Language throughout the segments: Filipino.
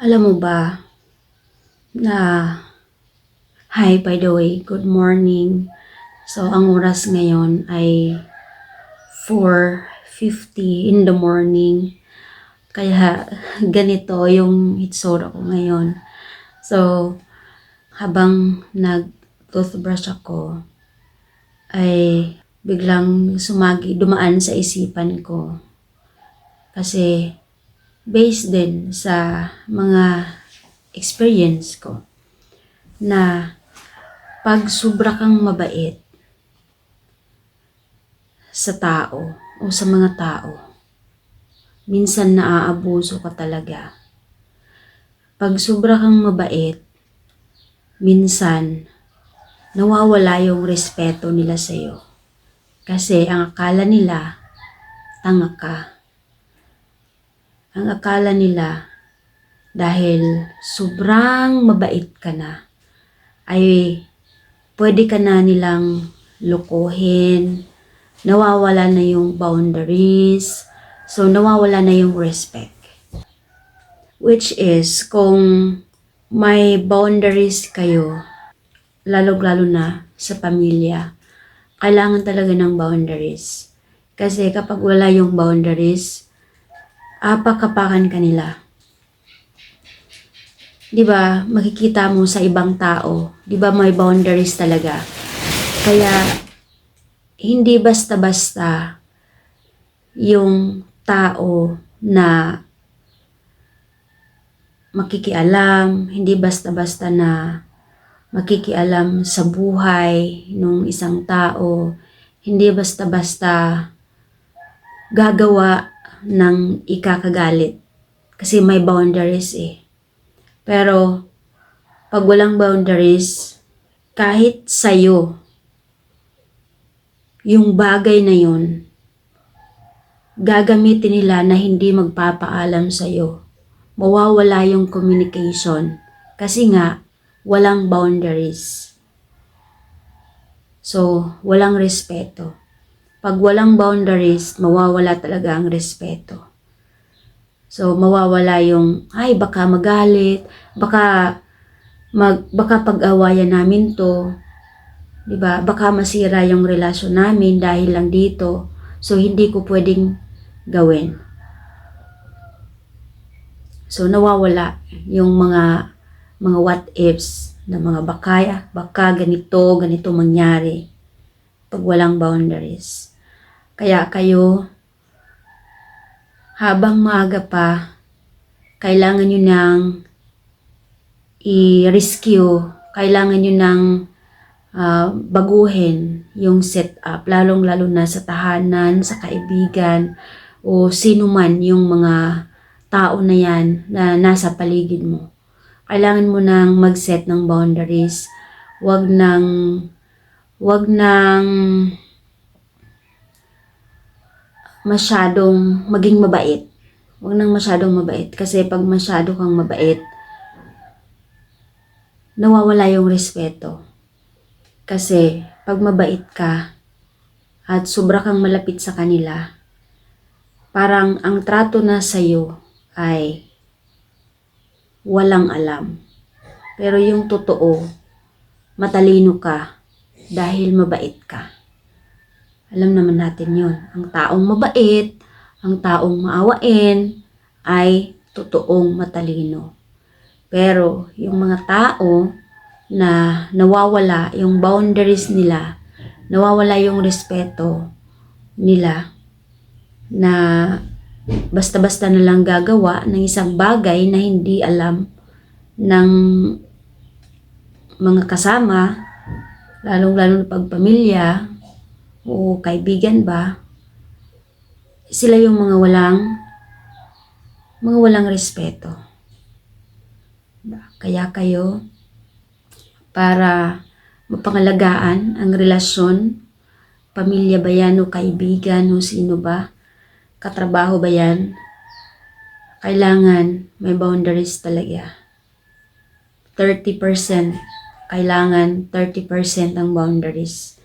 Alam mo ba na Hi by the way, good morning. So ang oras ngayon ay 4:50 in the morning. Kaya ganito yung hitsura ko ngayon. So habang nag-toothbrush ako ay biglang sumagi, dumaan sa isipan ko. Kasi based din sa mga experience ko na pag sobra kang mabait sa tao o sa mga tao, minsan naaabuso ka talaga. Pag sobra kang mabait, minsan nawawala yung respeto nila sa'yo. Kasi ang akala nila, tanga ka. Ang akala nila, dahil sobrang mabait ka na, ay pwede ka na nilang lukuhin, nawawala na yung boundaries, so nawawala na yung respect. Which is, kung may boundaries kayo, lalong-lalo na sa pamilya, kailangan talaga ng boundaries. Kasi kapag wala yung boundaries, apak-apakan ka nila. 'Di ba? Makikita mo sa ibang tao, 'di ba may boundaries talaga. Kaya hindi basta-basta yung tao na makikialam, hindi basta-basta na makikialam sa buhay ng isang tao, hindi basta-basta gagawa ng ikakagalit. Kasi may boundaries eh. Pero, pag walang boundaries, kahit sa'yo, yung bagay na yun, gagamitin nila na hindi magpapaalam sa'yo. Mawawala yung communication. Kasi nga, walang boundaries. So, walang respeto. Pag walang boundaries, mawawala talaga ang respeto. So, mawawala yung, ay, baka magalit, baka, mag, baka pag-awayan namin to, di ba? Baka masira yung relasyon namin dahil lang dito. So, hindi ko pwedeng gawin. So, nawawala yung mga, mga what ifs na mga baka, baka ganito, ganito mangyari pag walang boundaries. Kaya kayo, habang maaga pa, kailangan nyo nang i-rescue, kailangan nyo nang ah, baguhin yung setup, lalong-lalo na sa tahanan, sa kaibigan, o sino man yung mga tao na yan na nasa paligid mo. Kailangan mo nang mag-set ng boundaries. Wag nang wag nang masyadong maging mabait. Huwag nang masyadong mabait. Kasi pag masyado kang mabait, nawawala yung respeto. Kasi pag mabait ka at sobra kang malapit sa kanila, parang ang trato na sa'yo ay walang alam. Pero yung totoo, matalino ka dahil mabait ka. Alam naman natin yun. Ang taong mabait, ang taong maawain, ay totoong matalino. Pero yung mga tao na nawawala yung boundaries nila, nawawala yung respeto nila, na basta-basta na lang gagawa ng isang bagay na hindi alam ng mga kasama, lalong-lalo na pagpamilya, o kaibigan ba, sila yung mga walang mga walang respeto. Kaya kayo, para mapangalagaan ang relasyon, pamilya ba yan o kaibigan o sino ba, katrabaho ba yan, kailangan may boundaries talaga. 30%, kailangan 30% ang boundaries.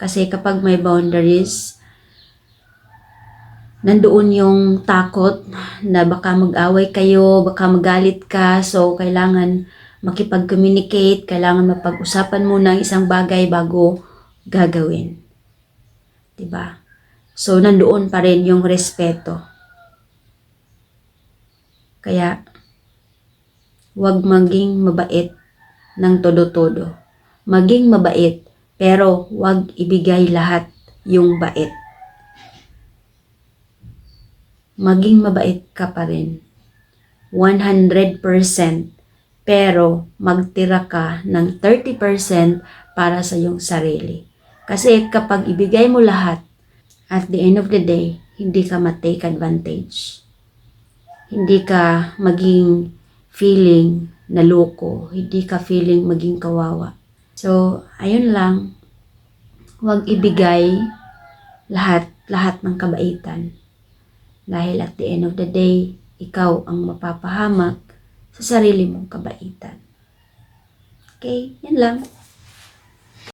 Kasi kapag may boundaries, nandoon yung takot na baka mag-away kayo, baka magalit ka, so kailangan makipag-communicate, kailangan mapag-usapan muna ang isang bagay bago gagawin. ba? So nandoon pa rin yung respeto. Kaya huwag maging mabait ng todo-todo. Maging mabait, pero huwag ibigay lahat yung bait. Maging mabait ka pa rin. 100%. Pero magtira ka ng 30% para sa iyong sarili. Kasi kapag ibigay mo lahat, at the end of the day, hindi ka ma-take advantage. Hindi ka maging feeling na loko. Hindi ka feeling maging kawawa. So, ayun lang. Huwag ibigay lahat, lahat ng kabaitan. Dahil at the end of the day, ikaw ang mapapahamak sa sarili mong kabaitan. Okay? Yan lang.